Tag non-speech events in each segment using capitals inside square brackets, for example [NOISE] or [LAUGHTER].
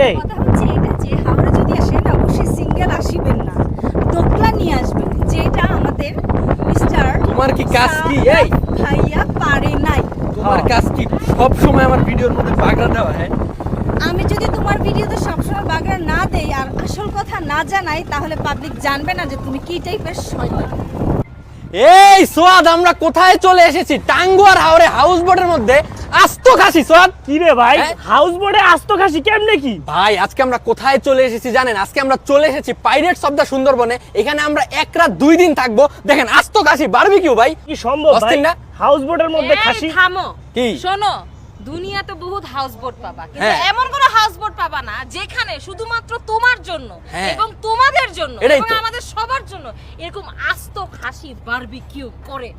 এই। কথা হচ্ছে এটা যে হাওড়া যদি আসেন অবশ্যই সিঙ্গেল আসিবেন না। দোকলা নিয়ে আসবেন যেটা আমাদের মিস্টার তোমার কি কাজ কি? এই! ভাইয়া পারে নাই। তোমার হ্যাঁ। কাজ কি? সব সময় আমার ভিডিওর মধ্যে বাগড়া দেওয়া হ্যাঁ? আমি যদি তোমার ভিডিওতে সবসময় বাগড়া না দেই আর আসল কথা না জানাই তাহলে পাবলিক জানবে না যে তুমি কি টাইপের শয়তান এই সোয়াদ আমরা কোথায় চলে এসেছি? টাঙ্গুয়ার হাওরে হাউস বোটের মধ্যে আস্ত খাসি সোয়াদ কি রে ভাই? হ্যাঁ? হাউস বোটে আস্ত খাসি কেমনে কি? ভাই আজকে আমরা কোথায় চলে এসেছি জানেন? আজকে আমরা চলে এসেছি পাইরেটস অফ সুন্দরবনে। এখানে আমরা এক রাত দুই দিন থাকব। দেখেন আস্ত খাসি বারবিকিউ ভাই। কি সম্ভব ভাই? না? হাউস বোটের মধ্যে খাসি থামো। কি? শোনো দুনিয়াতে বহুত হাউস বোট পাবা কিন্তু হ্যাঁ। এমন কোনো হাউস বোট পাবা না যেখানে শুধুমাত্র তোমার জন্য হ্যাঁ। এবং তোমাদের জন্য এটাই এবং আমাদের সবার জন্য এরকম আস্ত খাসি বারবিকিউ করে।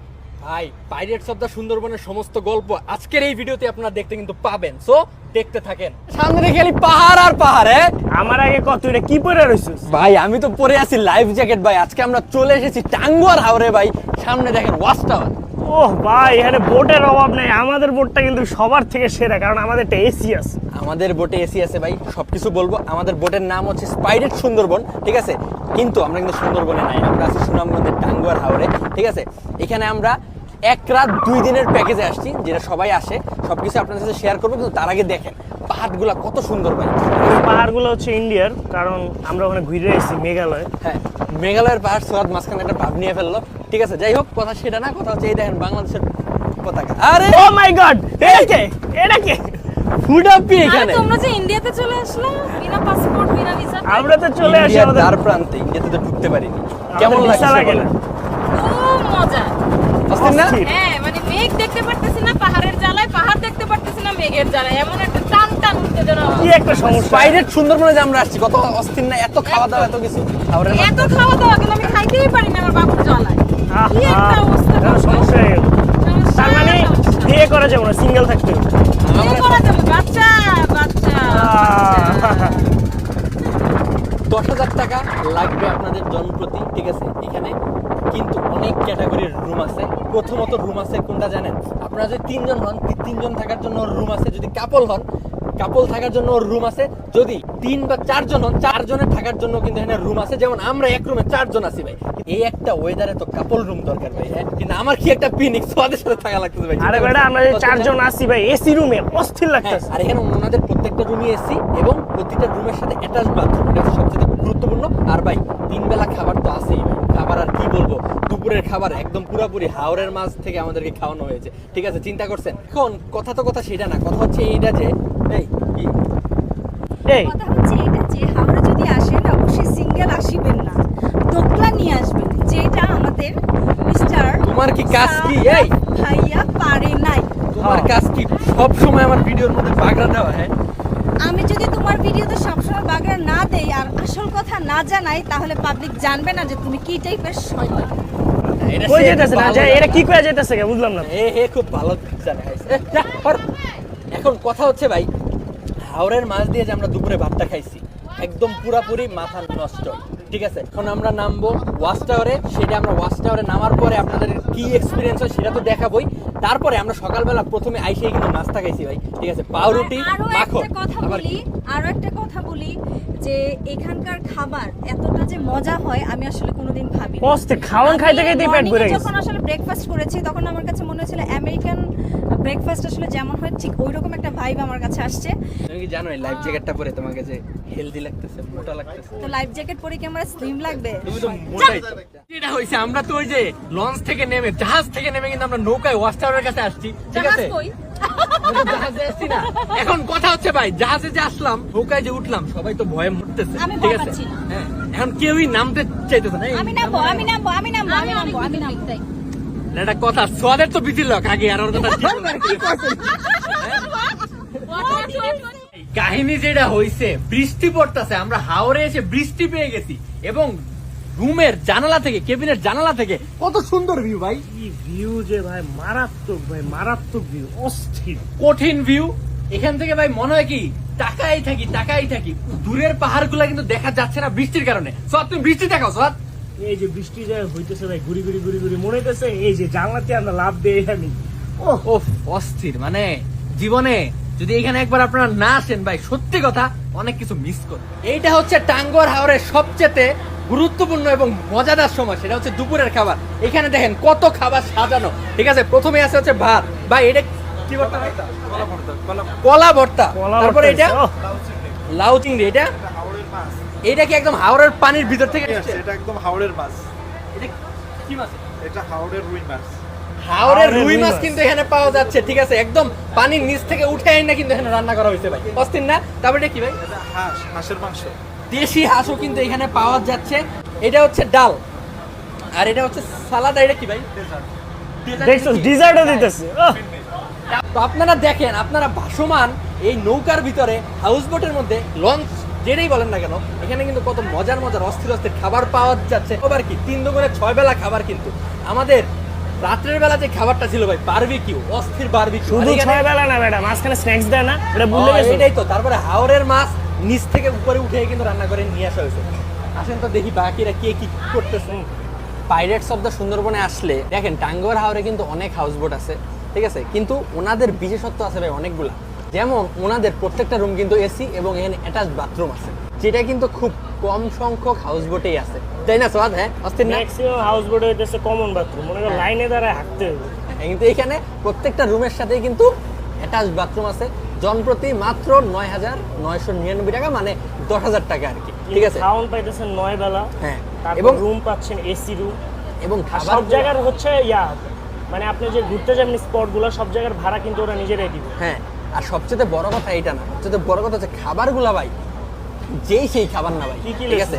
ভাই পাইরেটস অফ দ্য সুন্দরবনের সমস্ত গল্প আজকের এই ভিডিওতে আপনারা দেখতে কিন্তু পাবেন। সো দেখতে থাকেন। সামনে খালি পাহাড় আর পাহাড় হ্যাঁ? আমার আগে কত এটা কি পরে রইছিস? ভাই আমি তো পরে আছি লাইফ জ্যাকেট ভাই। আজকে আমরা চলে এসেছি টাঙ্গুয়ার হাওরে ভাই। সামনে দেখেন ওয়াচ টাওয়ার ওহ ভাই এখানে বোটের অভাব নেই। আমাদের বোটটা কিন্তু সবার থেকে সেরা কারণ আমাদের একটা এসি আছে। আমাদের বোটে এসি আছে ভাই সবকিছু বলব। আমাদের বোটের নাম হচ্ছে স্পাইরেট সুন্দরবন ঠিক আছে? কিন্তু আমরা কিন্তু সুন্দরবনে নাই আমরা আছি সুনামগঞ্জের টাঙ্গুয়ার হাওরে ঠিক আছে? এখানে আমরা এক রাত দুই দিনের প্যাকেজে আসছি যেটা সবাই আসে সবকিছু আপনাদের সাথে শেয়ার করব কিন্তু তার আগে দেখেন পাহাড়গুলো কত সুন্দর ভাই। পাহাড়গুলো হচ্ছে ইন্ডিয়ার কারণ আমরা ওখানে ঘুরে এসেছি মেঘালয়। হ্যাঁ মেঘালয়ের পাহাড় সোয়াদ মাঝখানে একটা ভাব নিয়ে ফেলল ঠিক আছে? যাই হোক কথা সেটা না কথা হচ্ছে এই দেখেন বাংলাদেশের পতাকা। আরে! ও মাই গড এটা কে এটা কে ফুডাপি আরে এখানে? তোমরা যে ইন্ডিয়াতে চলে আসলে বিনা পাসপোর্ট বিনা ভিসা আমরা তো চলে আসি আমাদের দ্বার প্রান্তে ইন্ডিয়াতে তো ঢুকতে পারিনি। কেমন লাগছে লাগে না। খুব মজা। অস্থির না? হ্যাঁ মানে মেঘ দেখতে পারতেছি না পাহাড়ের জ্বালায় পাহাড় দেখতে পারতেছি না মেঘের জ্বালায়। এমন একটা টান টান উত্তেজনা। কি একটা সমস্যা। পাইরেট সুন্দরবনে যে আমরা আসছি কত অস্থির না এত খাওয়া দাওয়া এত কিছু। এত খাওয়া দাওয়া কিন্তু আমি খাইতেই পারি না আমার বাবুর জ্বালায়। কি একটা অবস্থা। সমস্যা, তার মানে বিয়ে করা যাবে না সিঙ্গেল থাকতে হবে বিয়ে করা যাবে, বাচ্চা বাচ্চা আহ, দশ হাজার টাকা লাগবে আপনাদের জনপ্রতি ঠিক আছে? এখানে কিন্তু অনেক ক্যাটাগরির রুম আছে। প্রথমত রুম আছে কোনটা জানেন? আপনারা যদি তিনজন হন তিনজন থাকার জন্য রুম আছে। যদি কাপল হন কাপল থাকার জন্য রুম আছে। যদি তিন বা চারজন হন চারজনের থাকার জন্য কিন্তু এখানে রুম আছে। যেমন আমরা এক রুমে চারজন আছি ভাই। এই একটা ওয়েদারে তো কাপল রুম দরকার ভাই। হ্যাঁ কিন্তু আমার কি একটা পিনিক ওদের সাথে থাকা লাগতেছে ভাই। আরে বেটা আমরা যে চারজন আছি ভাই এসি রুমে অস্থির হ্যাঁ, লাগতেছে। আর এখানে ওনাদের প্রত্যেকটা রুমই এসি এবং প্রতিটা রুমের সাথে অ্যাটাচ বাথরুম এটা সবচেয়ে গুরুত্বপূর্ণ। আর ভাই তিন বেলা খাবার তো আছেই ভাই। খাবার আর কি বলব? দুপুরের খাবার একদম পুরোপুরি হাওড়ের মাছ থেকে আমাদেরকে খাওয়ানো হয়েছে। ঠিক আছে চিন্তা করছেন? এখন কথা তো কথা সেটা না কথা হচ্ছে এইটা যে এই এই। কথা হচ্ছে এটা যে হাওড়া যদি আসেন অবশ্যই সিঙ্গেল আসিবেন না। দোকলা নিয়ে আসবেন যেটা আমাদের মিস্টার তোমার কি কাজ কি? এই! ভাইয়া পারে নাই। তোমার। কাজ কি? সব সময় আমার ভিডিওর মধ্যে বাগড়া দেওয়া হ্যাঁ? আমি যদি তোমার ভিডিওতে সবসময় বাগড়া না দেই আর আসল কথা না জানাই তাহলে পাবলিক জানবে না যে তুমি কি টাইপের শয়তান। এটা কই যেতেছে না? যে এটা কি কইয়া যেতেছে কে? বুঝলাম না। এ হে খুব ভালো জানে এখন কথা হচ্ছে ভাই হাওড়ের মাছ দিয়ে যে আমরা দুপুরে ভাতটা খাইছি একদম পুরাপুরি মাথা নষ্ট। ঠিক আছে? এখন আমরা নামবো ওয়াচ টাওয়ারে। সেটা আমরা ওয়াচ টাওয়ারে নামার পরে আপনাদের কি এক্সপিরিয়েন্স হয় সেটা তো দেখাবোই। তারপরে আমরা সকালবেলা প্রথমে আইসেই কিন্তু নাস্তা খাইছি ভাই ঠিক আছে? পাউরুটি আরও মাখন একটা কথা আবার বলি আরও একটা কথা বলি যে এখানকার খাবার এতটা যে মজা হয় আমি আসলে কোনোদিন ভাবি অস্থির খাওয়ান খাইতে খাইতে পেট ভরে গেছে। যখন আসলে ব্রেকফাস্ট করেছি তখন আমার কাছে মনে হয়েছিল আমেরিকান ব্রেকফাস্ট আসলে যেমন হয় ঠিক ওই রকম একটা ভাইব আমার কাছে আসছে। তুমি কি জানো এই লাইফ জ্যাকেটটা পরে তোমাকে যে হেলদি লাগতেছে মোটা লাগতেছে। তো লাইফ জ্যাকেট পরে কি আমার স্লিম লাগবে? তুমি তো মোটাই তো। যেটা হয়েছে আমরা তো ওই যে লঞ্চ থেকে নেমে জাহাজ থেকে নেমে কিন্তু আমরা নৌকায় ওয়াচ টাওয়ারের কাছে আসছি ঠিক আছে? জাহাজে আসছি না। এখন কথা হচ্ছে ভাই জাহাজে যে আসলাম নৌকায় যে উঠলাম সবাই তো ভয়ে মরতেছে ঠিক আছে? হ্যাঁ এখন কেউই নামতে চাইতেছে না আমি নামবো আমি নামবো আমি নামবো আমি নামবো আমি নামবো। একটা কথা সোয়াদের তো বিচির লোক আগে আর ওর কথা কাহিনী যেটা হইছে বৃষ্টি পড়তেছে আমরা হাওড়ে এসে বৃষ্টি পেয়ে গেছি এবং রুমের জানালা থেকে কেবিনের জানালা থেকে কত সুন্দর ভিউ ভাই। ভিউ যে ভাই মারাত্মক ভাই মারাত্মক ভিউ অস্থির। কঠিন ভিউ এখান থেকে ভাই মনে হয় কি টাকাই থাকি টাকাই থাকি। দূরের পাহাড় কিন্তু দেখা যাচ্ছে না বৃষ্টির কারণে। সোয়াদ তুমি বৃষ্টি দেখাও সোয়াদ। এই যে বৃষ্টি যায় হইতেছে ভাই ঘুরি ঘুরি ঘুরি ঘুরি মনে হইতেছে এই যে জানলাতে আমরা লাভ দেই আমি। ও অস্থির মানে জীবনে যদি এখানে একবার আপনারা না আসেন ভাই সত্যি কথা অনেক কিছু মিস করেন এইটা হচ্ছে টাঙ্গর হাওরের সবচেয়ে গুরুত্বপূর্ণ এবং মজাদার সময় সেটা হচ্ছে দুপুরের খাবার। এখানে দেখেন কত খাবার সাজানো। ঠিক আছে প্রথমে আছে হচ্ছে ভাত। ভাই এটা কি ভর্তা? কলা ভর্তা। কলা তারপরে ভর্তা এটা লাউ চিংড়ি। এটা? এটা কি একদম হাওড়ের পানির ভিতর থেকে Yes, এসেছে? এটা একদম হাওড়ের মাছ। এটা কি মাছ? এটা হাওড়ের রুই মাছ। হাওড়ের রুই মাছ। কিন্তু এখানে পাওয়া যাচ্ছে ঠিক আছে? একদম পানির নিচ থেকে উঠে আইনা কিন্তু এখানে রান্না করা হয়েছে ভাই। অস্থির না? তারপরে এটা কি ভাই? এটা হাঁস হাঁসের মাংস। দেশি হাঁসও কিন্তু এখানে পাওয়া যাচ্ছে। এটা হচ্ছে ডাল। আর এটা হচ্ছে সালাদ এটা কি ভাই? ডিজার্টও দিতেছে। তো আপনারা দেখেন আপনারা ভাসমান এই নৌকার ভিতরে হাউস বোটের মধ্যে লঞ্চ যেটাই বলেন না কেন এখানে কিন্তু কত মজার মজার অস্থির অস্থির খাবার পাওয়া যাচ্ছে। আবার কি তিন দুগুণে ছয় বেলা খাবার কিন্তু। আমাদের রাত্রের বেলা যে খাবারটা ছিল ভাই বারবিকিউ অস্থির বারবিকিউ শুধু ছয় বেলা না ম্যাডাম মাঝখানে স্ন্যাক্স দেয় না এটা ভুলে গেছো? এটাই তো তারপরে হাওরের মাছ নিচ থেকে উপরে উঠে কিন্তু রান্না করে নিয়ে আসা হয়েছে। আসেন তো দেখি বাকিরা কে কি করতেছে। পাইরেটস অফ দ্য সুন্দরবনে আসলে দেখেন টাঙ্গুয়ার হাওরে কিন্তু অনেক হাউস বোট আছে ঠিক আছে? কিন্তু ওনাদের বিশেষত্ব আছে ভাই অনেকগুলা। যেমন ওনাদের প্রত্যেকটা রুম কিন্তু এসি এবং এখানে অ্যাটাচ বাথরুম আছে যেটা কিন্তু খুব কম সংখ্যক হাউস বোটেই আছে। তাই না সোয়াদ হ্যাঁ অস্থির ম্যাক্সিমাম হাউস বোটে হইতেছে কমন বাথরুম মনে করো হ্যাঁ। লাইনে দাঁড়ায় হাঁটতে হবে। কিন্তু এখানে প্রত্যেকটা রুমের সাথেই কিন্তু অ্যাটাচ বাথরুম আছে জনপ্রতি মাত্র নয় হাজার নয়শো নিরানব্বই টাকা মানে দশ হাজার টাকা আর কি ঠিক আছে? খাওয়ান পাইতেছেন নয় বেলা হ্যাঁ এবং রুম পাচ্ছেন এসি রুম এবং সব জায়গার হচ্ছে ইয়া মানে আপনি যে ঘুরতে যাবেন স্পটগুলো সব জায়গার ভাড়া কিন্তু ওরা নিজেরাই দিবে। হ্যাঁ আর সবচেয়ে বড় কথা এটা না সবচেয়ে বড় কথা হচ্ছে খাবারগুলা ভাই যেই সেই খাবার না ভাই কি কি ঠিক আছে?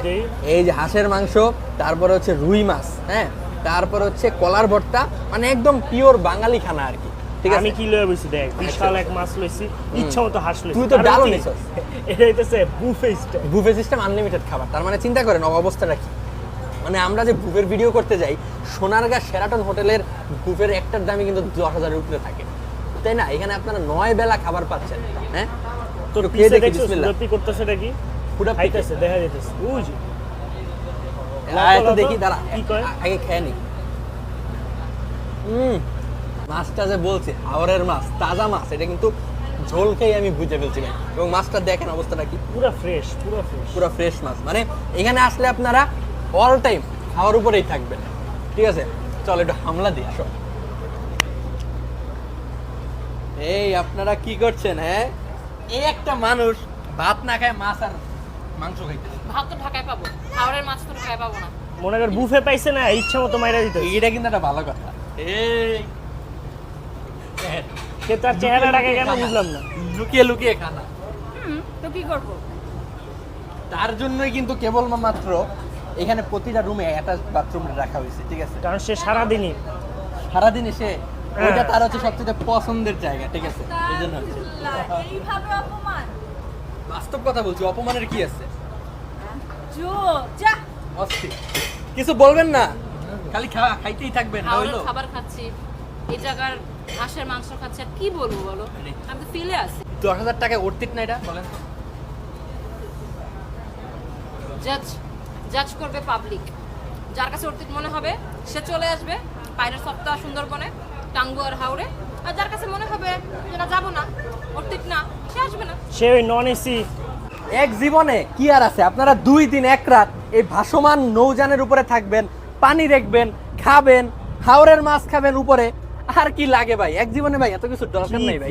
এই যে হাঁসের মাংস তারপরে হচ্ছে রুই মাছ হ্যাঁ? তারপর হচ্ছে কলার ভর্তা মানে একদম পিওর বাঙালি খানা আর কি ঠিক আছে? আমি কি লয়ে বসি দেখ বিশাল এক মাছ লইছি ইচ্ছা মতো হাঁস লইছি। তুই তো কি? নিছস। [LAUGHS] এটা হইতেছে buffet style buffet system unlimited খাবার তার মানে চিন্তা করেন অবস্থাটা কি? মানে আমরা যে বুফের ভিডিও করতে যাই সোনারগাঁ সেরাটন হোটেলের বুফের একটার দামই কিন্তু দশ হাজারের উপরে থাকে। তাই না? এখানে আপনারা নয় বেলা খাবার পাচ্ছেন। হ্যাঁ? তোর খেয়ে দেখি, বিসমিল্লাহ। করতেছে এটা কি পুরা খাইতেছে দেখা যাইতেছে। বুঝ আয় তো লতো, দেখি দাঁড়া। কি কয়? আ- আগে খেয়ে নি। হুম মাছটা যে বলছে হাওরের মাছ তাজা মাছ এটা কিন্তু ঝোল খেয়ে আমি বুঝে ফেলছি ভাই। এবং মাছটা দেখেন অবস্থাটা কি? পুরো ফ্রেশ পুরো ফ্রেশ পুরো ফ্রেশ মাছ। মানে এখানে আসলে আপনারা অল টাইম খাওয়ার উপরেই থাকবেন। ঠিক আছে? চল একটু হামলা দিই আসো। এই আপনারা কি করছেন হ্যাঁ? এই একটা মানুষ ভাত না খায় মাছ আর মাংস খাইতে ভাত তো ঢাকায় পাবো হাওড়ের মাছ তো ঢাকায় পাবো না। মনে কর বুফে পাইছে না ইচ্ছা মতো মাইরা দিতে এইটা কিন্তু একটা ভালো কথা। এই সে তার চেহারাটাকে কেন বুঝলাম না। লুকিয়ে লুকিয়ে খানা। হুম, তো কি করব? তার জন্যই কিন্তু কেবল মাত্র এখানে প্রতিটা রুমে অ্যাটাচ বাথরুম রাখা হয়েছে ঠিক আছে? কারণ সে সারাদিনই সারাদিন এসে হ্যাঁ। ওইটা তার হচ্ছে সবচেয়ে পছন্দের জায়গা ঠিক আছে? এই জন্য হচ্ছে এইভাবে অপমান। বাস্তব কথা বলছি অপমানের কি আছে? অস্থির। কিছু বলবেন না? খালি খাওয়া খাইতেই থাকবেন খাবার খাচ্ছি এই জায়গার হাঁসের মাংস খাচ্ছি আর কি বলব বলো? আমি তো ফিলে আছি। দশ হাজার টাকা উঠতিত না এটা? বলেন। জাজ জাজ করবে পাবলিক যার কাছে অর্থিক মনে হবে সে চলে আসবে পায়রা সপ্তাহ সুন্দরবনে। টাঙ্গু আর হাওড়ে। আর যার কাছে মনে হবে যে না যাব না অর্থিক না সে আসবে না। সে ওই নন এসি এক জীবনে কি আর আছে? আপনারা দুই দিন এক রাত এই ভাসমান নৌযানের উপরে থাকবেন পানি দেখবেন খাবেন হাওরের মাছ খাবেন উপরে। আর কি লাগে ভাই? এক জীবনে ভাই এত কিছু দরকার নেই ভাই।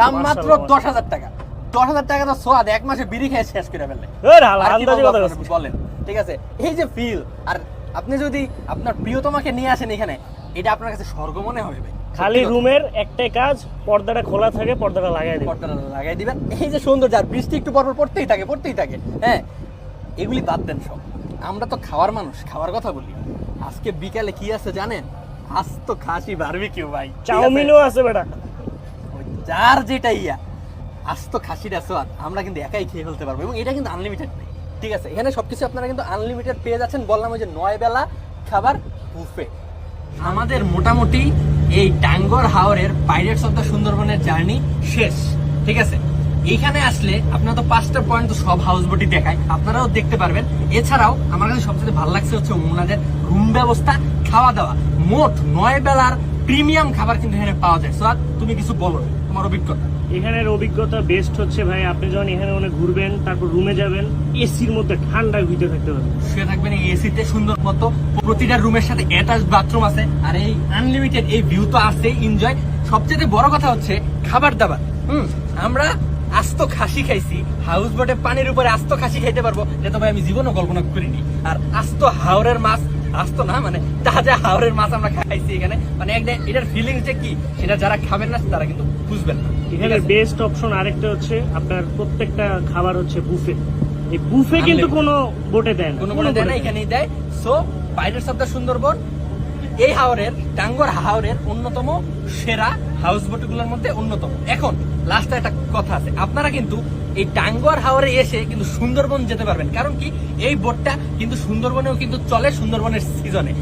দাম মাত্র দশ হাজার টাকা। দশ হাজার টাকা তো সোয়াদ এক মাসে বিড়ি খেয়ে শেষ করে ফেললে। ওর। বলেন? ঠিক আছে? এই যে ফিল আর আপনি যদি আপনার প্রিয়তমাকে নিয়ে আসেন এখানে এটা আপনার কাছে স্বর্গ মনে হবে ভাই। খালি রুমের একটাই কাজ পর্দাটা খোলা থাকে পর্দাটা লাগাই দিবে পর্দাটা লাগাই দিবেন। এই যে সুন্দর যার বৃষ্টি একটু পরপর পড়তেই থাকে পড়তেই থাকে হ্যাঁ এগুলি বাদ দেন সব। আমরা তো খাওয়ার মানুষ খাওয়ার কথা বলি। আজকে বিকালে কি আছে জানেন? আজ তো খাসি বারবিকিউ ভাই চাউমিনও আছে বেটা। যার যেটা ইয়া আজ তো খাসিটা সোয়াদ আমরা কিন্তু একাই খেয়ে ফেলতে পারব এবং এটা কিন্তু আনলিমিটেড ঠিক আছে? এখানে সবকিছু আপনারা কিন্তু আনলিমিটেড পেয়ে যাচ্ছেন বললাম ওই যে নয় বেলা খাবার বুফে আমাদের মোটামুটি এই ডাঙ্গর হাওরের পাইরেটস অফ দ্য সুন্দরবনের জার্নি শেষ, ঠিক আছে? এইখানে আসলে আপনারা তো পাঁচটা পয়েন্ট সব হাউস বোটই দেখায়, আপনারাও দেখতে পারবেন। এছাড়াও আমার কাছে সবচেয়ে ভালো লাগছে হচ্ছে ওনাদের রুম ব্যবস্থা, খাওয়া দাওয়া। মোট নয় বেলার প্রিমিয়াম খাবার কিন্তু এখানে পাওয়া যায়। সো তুমি কিছু বলো তোমার অভিজ্ঞতা। এখানের অভিজ্ঞতা বেস্ট হচ্ছে ভাই। আপনি যখন এখানে অনেক ঘুরবেন, তারপর রুমে যাবেন এসির মধ্যে ঠান্ডায় ভিতরে থাকতে পারবেন শুয়ে থাকবেন, এই এসিতে সুন্দর মতো প্রতিটা রুমের সাথে অ্যাটাচ বাথরুম আছে। আর এই আনলিমিটেড এই ভিউ তো আছে এনজয় সবচেয়ে বড় কথা হচ্ছে খাবার দাবার। হুম, আমরা আস্ত খাসি খাইছি হাউস বোটে পানির উপরে আস্ত খাসি খাইতে পারব। যেটা ভাই আমি জীবনও কল্পনা করিনি। আর আস্ত হাওরের মাছ, আস্ত না মানে তাজা হাওরের মাছ আমরা খাইছি এখানে। মানে একটা এটার ফিলিংস যে কি, সেটা যারা খাবেন না, তারা কিন্তু বুঝবেন না। এখানে বেস্ট অপশন আরেকটা হচ্ছে আপনার প্রত্যেকটা খাবার হচ্ছে বুফে এই বুফে কিন্তু। কোনো বোটে দেয় না। কোনো কোনো দেয় না এখানেই দেয়। সো অফ দ্য সুন্দরবন এই হাওরের টাঙ্গর হাওরের অন্যতম সেরা হাউস বোটগুলোর মধ্যে অন্যতম। এখন লাস্টে একটা কথা আছে। আপনারা কিন্তু এই টাঙ্গর হাওরে এসে কিন্তু সুন্দরবন যেতে পারবেন। কারণ কি? এই বোটটা কিন্তু সুন্দরবনেও কিন্তু চলে সুন্দরবনের সিজনে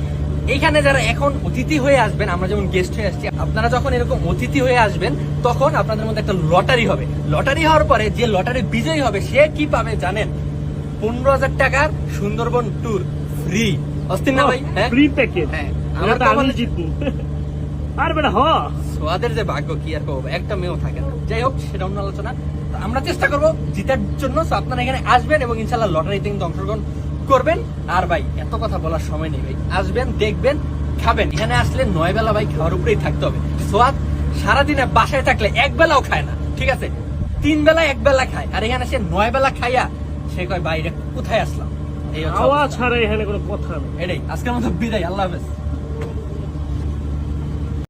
এইখানে যারা এখন অতিথি হয়ে আসবেন আমরা যেমন গেস্ট হয়ে আসছি আপনারা যখন এরকম অতিথি হয়ে আসবেন তখন আপনাদের মধ্যে একটা লটারি হবে। লটারি হওয়ার পরে যে লটারি বিজয়ী হবে সে কি পাবে জানেন? পনেরো হাজার টাকার সুন্দরবন ট্যুর ফ্রি অস্থির না ভাই? হ্যাঁ? ফ্রি প্যাকেজ হ্যাঁ, আমরা তো আমি জিতবো। আর বেটা হ। সোয়াদের যে ভাগ্য কি আর করব একটা মেয়েও থাকে না। যাই হোক সেটা অন্য আলোচনা। আমরা চেষ্টা করব জিতার জন্য। আপনারা এখানে আসবেন এবং ইনশাল্লাহ লটারিতে কিন্তু অংশগ্রহণ করবেন। আর ভাই এত কথা বলার সময় নেই ভাই। আসবেন দেখবেন খাবেন। এখানে আসলে নয় বেলা ভাই খাওয়ার উপরেই থাকতে হবে। সোয়াদ সারাদিনে বাসায় থাকলে এক বেলাও খায় না ঠিক আছে? তিন বেলা এক বেলা খায়। আর এখানে সে নয় বেলা খাইয়া সে কয় বাইরে কোথায় আসলাম? এই আওয়াজ। ছাড়া এখানে কোনো কথা নেই। এটাই। আজকের মতো বিদায়। আল্লাহ হাফেজ।